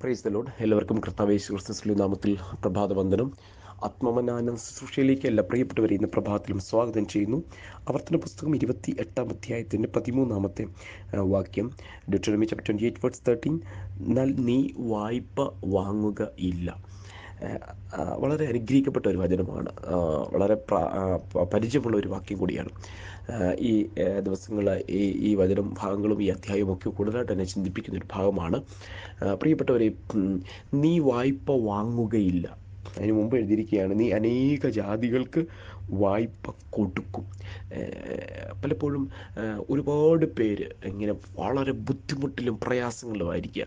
Praise the load എല്ലാവർക്കും കർത്താവേശു ക്രിസ്തുസ്ലി നാമത്തിൽ പ്രഭാത വന്ദനം ആത്മമനാനം ശുശ്രൂഷയിലേക്ക് എല്ലാ പ്രിയപ്പെട്ടവരെ ഇന്ന് പ്രഭാതത്തിലും സ്വാഗതം ചെയ്യുന്നു. ആവർത്തന പുസ്തകം ഇരുപത്തി എട്ടാം അധ്യായത്തിന്റെ പതിമൂന്നാമത്തെ വാക്യം. Deuteronomy chapter twenty eight words thirteen എന്നാൽ നീ വായ്പ വാങ്ങുക ഇല്ല. വളരെ അനുഗ്രഹിക്കപ്പെട്ട ഒരു വചനമാണ്. വളരെ പ്രാ- പരിചയമുള്ള ഒരു വാക്യം കൂടിയാണ്. ഈ ദിവസങ്ങൾ ഈ ഈ വചനം ഭാഗങ്ങളും ഈ അധ്യായവും ഒക്കെ കൂടുതലായിട്ട് എന്നെ ചിന്തിപ്പിക്കുന്ന ഒരു ഭാഗമാണ്. പ്രിയപ്പെട്ടവരെ നീ വായ്പ വാങ്ങുകയില്ല. അതിന് മുമ്പ് എഴുതിയിരിക്കുകയാണ് നീ അനേക ജാതികൾക്ക് വായ്പ കൊടുക്കും. പലപ്പോഴും ഒരുപാട് പേര് ഇങ്ങനെ വളരെ ബുദ്ധിമുട്ടിലും പ്രയാസങ്ങളിലും ആയിരിക്കുക.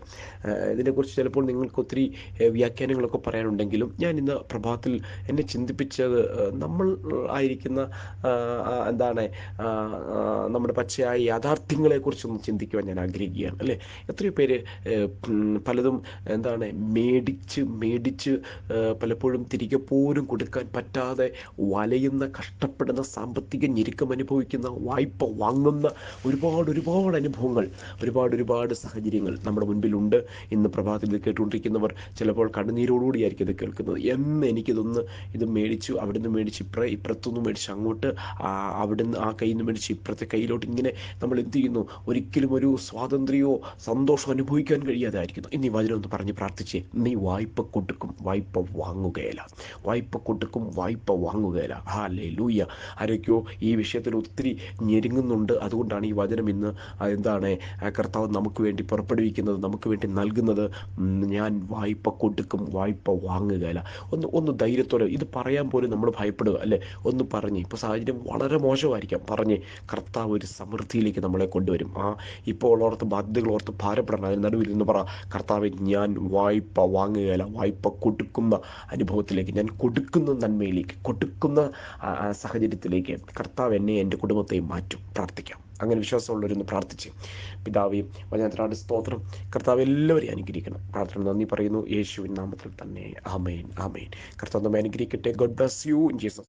ഇതിനെക്കുറിച്ച് ചിലപ്പോൾ നിങ്ങൾക്ക് ഒത്തിരി വ്യാഖ്യാനങ്ങളൊക്കെ പറയാനുണ്ടെങ്കിലും ഞാൻ ഇന്ന് പ്രഭാതത്തിൽ എന്നെ ചിന്തിപ്പിച്ചത് നമ്മൾ ആയിരിക്കുന്ന എന്താണ് നമ്മുടെ പച്ചയായ യാഥാർത്ഥ്യങ്ങളെക്കുറിച്ചൊന്ന് ചിന്തിക്കുവാൻ ഞാൻ ആഗ്രഹിക്കുകയാണ് അല്ലേ? എത്രയോ പേര് പലതും എന്താണ് മേടിച്ച് മേടിച്ച് പലപ്പോഴും തിരികെ പോലും കൊടുക്കാൻ പറ്റാതെ വലയുന്ന കഷ്ടപ്പെടുന്ന സാമ്പത്തിക ഞെരുക്കം അനുഭവിക്കുന്ന വായ്പ വാങ്ങുന്ന ഒരുപാട് ഒരുപാട് അനുഭവങ്ങൾ ഒരുപാട് ഒരുപാട് സാഹചര്യങ്ങൾ നമ്മുടെ മുൻപിലുണ്ട്. ഇന്ന് പ്രഭാതത്തിൽ കേട്ടുകൊണ്ടിരിക്കുന്നവർ ചിലപ്പോൾ കണ്ണുനീരോടുകൂടിയായിരിക്കും ഇത് കേൾക്കുന്നത്. എന്ന് എനിക്കിതൊന്ന് ഇത് മേടിച്ചു അവിടുന്ന് മേടിച്ച് ഇപ്ര ഇപ്പുറത്തുനിന്ന് മേടിച്ച് അങ്ങോട്ട് അവിടുന്ന് ആ കയ്യിൽ നിന്ന് മേടിച്ച് ഇപ്പുറത്തെ കയ്യിലോട്ട് ഇങ്ങനെ നമ്മൾ എന്ത് ചെയ്യുന്നു? ഒരിക്കലും ഒരു സ്വാതന്ത്ര്യമോ സന്തോഷമോ അനുഭവിക്കാൻ കഴിയാതായിരിക്കുന്നു. ഇനി വചനം ഒന്ന് പറഞ്ഞ് പ്രാർത്ഥിച്ചേ. നീ വായ്പ കൊടുക്കും വായ്പ വാങ്ങുകയില്ല. വായ്പ കൊടുക്കും വായ്പ വാങ്ങുകയില്ല. ആ ലൂയ്യ ആരൊക്കെയോ ഈ വിഷയത്തിൽ ഒത്തിരി ഞെരുങ്ങുന്നുണ്ട്. അതുകൊണ്ടാണ് ഈ വചനം ഇന്ന് എന്താണ് കർത്താവ് നമുക്ക് വേണ്ടി പുറപ്പെടുവിക്കുന്നത് നമുക്ക് വേണ്ടി നൽകുന്നത്. ഞാൻ വായ്പ കൊടുക്കും വായ്പ വാങ്ങുകയല്ല ഒന്ന് ഒന്ന് ധൈര്യത്തോടെ ഇത് പറയാൻ പോലും നമ്മൾ ഭയപ്പെടുക അല്ലേ? ഒന്ന് പറഞ്ഞ് ഇപ്പോൾ സാഹചര്യം വളരെ മോശമായിരിക്കാം. പറഞ്ഞ് കർത്താവ് ഒരു സമൃദ്ധിയിലേക്ക് നമ്മളെ കൊണ്ടുവരും. ആ ഇപ്പോൾ ഓർത്ത് ബാധ്യതകൾ ഓർത്ത് ഭാരപ്പെടണം. അതിന് നടുവിൽ നിന്ന് പറ കർത്താവ് ഞാൻ വായ്പ വാങ്ങുകയല്ല വായ്പ കൊടുക്കുന്ന അനുഭവത്തിലേക്ക് ഞാൻ കൊടുക്കുന്ന നന്മയിലേക്ക് കൊടുക്കുന്ന സാഹചര്യത്തിലേക്ക്. കർത്താവ് എന്നെ എന്റെ കുടുംബത്തെ മാറ്റും പ്രാർത്ഥിക്കാം. അങ്ങനെ വിശ്വാസമുള്ളവരൊന്ന് പ്രാർത്ഥിച്ച് പിതാവേയും വചനത്തിനാട് സ്തോത്രം. കർത്താവ് എല്ലാവരെയും അനുഗ്രഹിക്കണം. പ്രാർത്ഥന നന്ദി പറയുന്നു. യേശുവിൻ നാമത്തിൽ തന്നെ. ആമേൻ. ആമേൻ. കർത്താവ് നമ്മെ അനുഗ്രഹിക്കട്ടെ. God bless you in Jesus